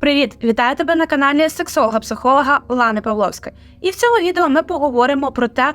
Привіт! Вітаю тебе на каналі сексолога-психолога Лани Павловської. І в цьому відео ми поговоримо про те,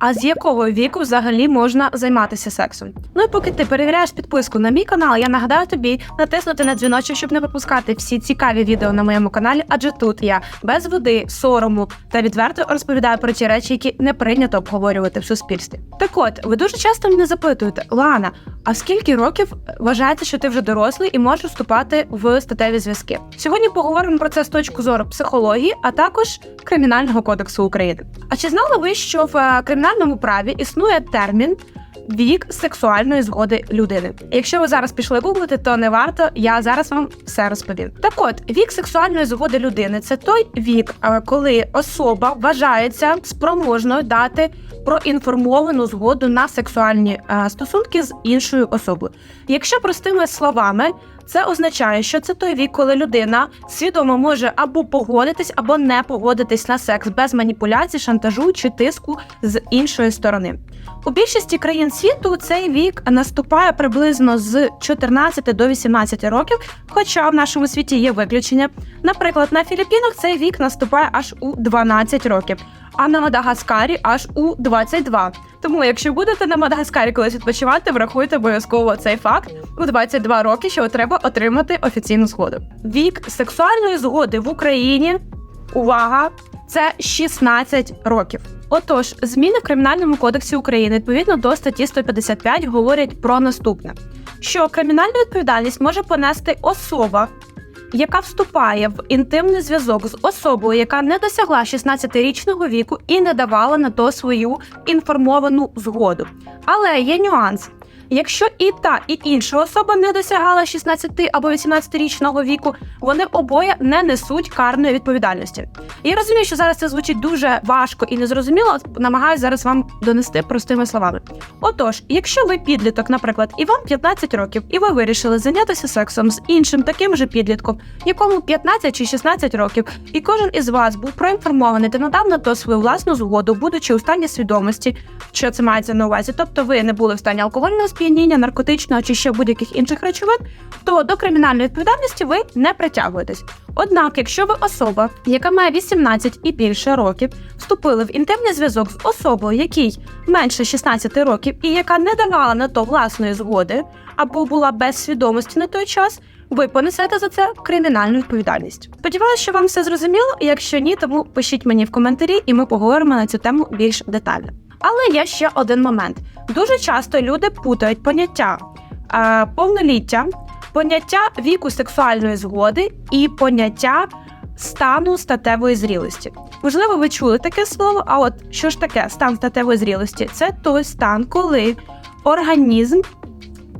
а з якого віку взагалі можна займатися сексом. Ну і поки ти перевіряєш підписку на мій канал, я нагадаю тобі натиснути на дзвіночок, щоб не пропускати всі цікаві відео на моєму каналі, адже тут я без води, сорому та відверто розповідаю про ті речі, які не прийнято обговорювати в суспільстві. Так от, ви дуже часто мене запитуєте, Лана, а скільки років вважається, що ти вже дорослий і можеш вступати в статеві зв'язки? Сьогодні поговоримо про це з точки зору психології, а також кримінального кодексу України. А чи знали ви, що в е, кримінальному праві існує термін? Вік сексуальної згоди людини. Якщо ви зараз пішли гуглити, то не варто. Я зараз вам все розповім. Так от, вік сексуальної згоди людини це той вік, е, коли особа вважається спроможною дати проінформовану згоду на сексуальні е, стосунки з іншою особою. Якщо простими словами, це означає, що це той вік, коли людина свідомо може або погодитись, або не погодитись на секс без маніпуляцій, шантажу чи тиску з іншої сторони. У більшості країн світу цей вік наступає приблизно з 14 до 18 років, хоча в нашому світі є виключення. Наприклад, на Філіппінах цей вік наступає аж у 12 років, а на Мадагаскарі аж у 22. Тому, якщо будете на Мадагаскарі колись відпочивати, врахуйте обов'язково цей факт у 22 роки, що треба отримати офіційну згоду. Вік сексуальної згоди в Україні. Увага! Це 16 років. Отож, зміни в кримінальному кодексі України відповідно до статті 155 говорять про наступне: що кримінальну відповідальність може понести особа, яка вступає в інтимний зв'язок з особою, яка не досягла 16-річного віку і не давала на то свою інформовану згоду. Але є нюанс. Якщо і та, і інша особа не досягала 16 або 18-річного віку, вони обоє не несуть карної відповідальності. Я розумію, що зараз це звучить дуже важко і незрозуміло. Намагаюся зараз вам донести простими словами. Отож, якщо ви підліток, наприклад, і вам 15 років, і ви вирішили зайнятися сексом з іншим таким же підлітком, якому 15 чи 16 років, і кожен із вас був проінформований та надав на то свою власну згоду, будучи у стані свідомості, що це мається на увазі, тобто ви не були в стані алкогольного сп'яніння, наркотичного чи ще будь-яких інших речовин, то до кримінальної відповідальності ви не притягуєтесь. Однак, якщо ви особа, яка має 18 і більше років, вступили в інтимний зв'язок з особою, якій менше 16 років, і яка не давала на то власної згоди або була без свідомості на той час, ви понесете за це кримінальну відповідальність. Сподіваюся, що вам все зрозуміло. Якщо ні, тому пишіть мені в коментарі, і ми поговоримо на цю тему більш детально. Але є ще один момент: дуже часто люди путають поняття е, повноліття, поняття віку сексуальної згоди і поняття стану статевої зрілості. Можливо, ви чули таке слово. А от що ж таке стан статевої зрілості? Це той стан, коли організм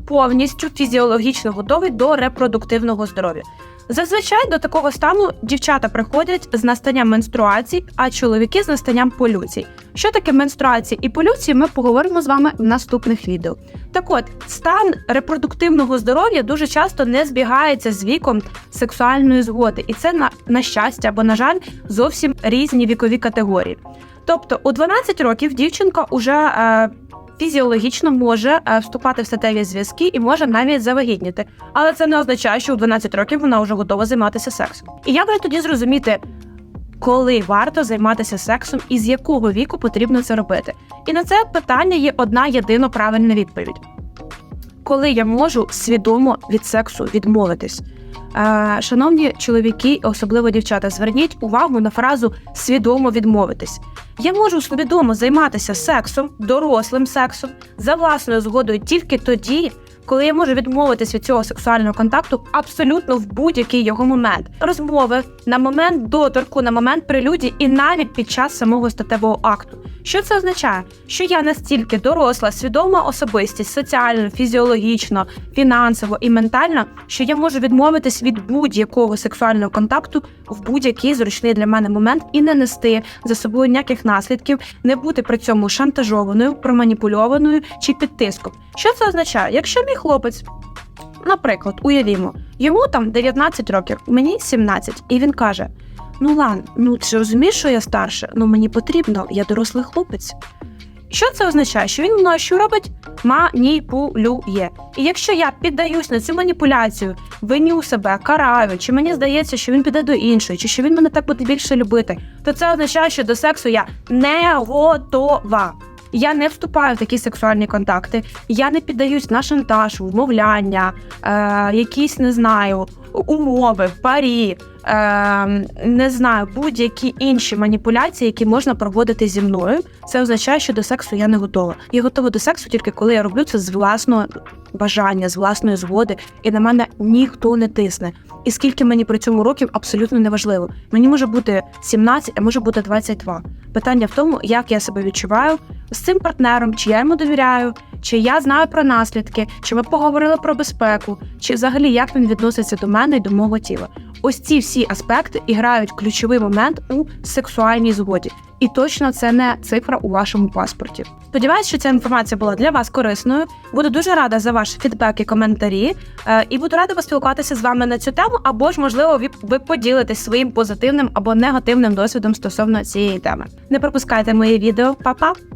повністю фізіологічно готовий до репродуктивного здоров'я. Зазвичай до такого стану дівчата приходять з настанням менструацій, а чоловіки з настанням полюцій. Що таке менструації і полюції, ми поговоримо з вами в наступних відео. Так от, стан репродуктивного здоров'я дуже часто не збігається з віком сексуальної згоди, і це на, на щастя або, на жаль, зовсім різні вікові категорії. Тобто, у 12 років дівчинка уже е, фізіологічно може е, вступати в статеві зв'язки і може навіть завагітніти. Але це не означає, що у 12 років вона вже готова займатися сексом. І як же тоді зрозуміти, коли варто займатися сексом і з якого віку потрібно це робити? І на це питання є одна єдина правильна відповідь: коли я можу свідомо від сексу відмовитись. Шановні чоловіки, особливо дівчата, зверніть увагу на фразу свідомо відмовитись. Я можу свідомо займатися сексом, дорослим сексом за власною згодою тільки тоді, коли я можу відмовитись від цього сексуального контакту абсолютно в будь-який його момент. Розмови на момент доторку, на момент прелюдії і навіть під час самого статевого акту. Що це означає? Що я настільки доросла, свідома особистість соціально, фізіологічно, фінансово і ментально, що я можу відмовитись від будь-якого сексуального контакту в будь-який зручний для мене момент і не нести за собою ніяких наслідків, не бути при цьому шантажованою, проманіпульованою чи під тиском. Що це означає? Якщо мій хлопець, наприклад, уявімо, йому там 19 років, мені 17, і він каже: Ну, Лан, ну ти розумієш, що я старша, Ну мені потрібно, я дорослий хлопець. Що це означає? Що він мною що робить? Маніпулює. І якщо я піддаюсь на цю маніпуляцію, виню себе, караю, чи мені здається, що він піде до іншої, чи що він мене так буде більше любити, то це означає, що до сексу я не готова. Я не вступаю в такі сексуальні контакти, я не піддаюсь на шантаж, вмовляння, е, якісь не знаю, умови, парі, е, не знаю, будь-які інші маніпуляції, які можна проводити зі мною. Це означає, що до сексу я не готова. Я готова до сексу тільки коли я роблю це з власного бажання, з власної згоди, і на мене ніхто не тисне. І скільки мені при цьому років абсолютно неважливо. Мені може бути 17, а може бути 22. Питання в тому, як я себе відчуваю з цим партнером, чи я йому довіряю, чи я знаю про наслідки, чи ми поговорили про безпеку, чи взагалі як він відноситься до мене і до мого тіла. Ось ці всі аспекти і грають ключовий момент у сексуальній згоді. І точно це не цифра у вашому паспорті. Сподіваюсь, що ця інформація була для вас корисною. Буду дуже рада за ваш фідбек і коментарі. Е, І буду рада поспілкуватися з вами на цю тему, або ж, можливо, ви, ви поділитесь своїм позитивним або негативним досвідом стосовно цієї теми. Не пропускайте мої відео, Па-па!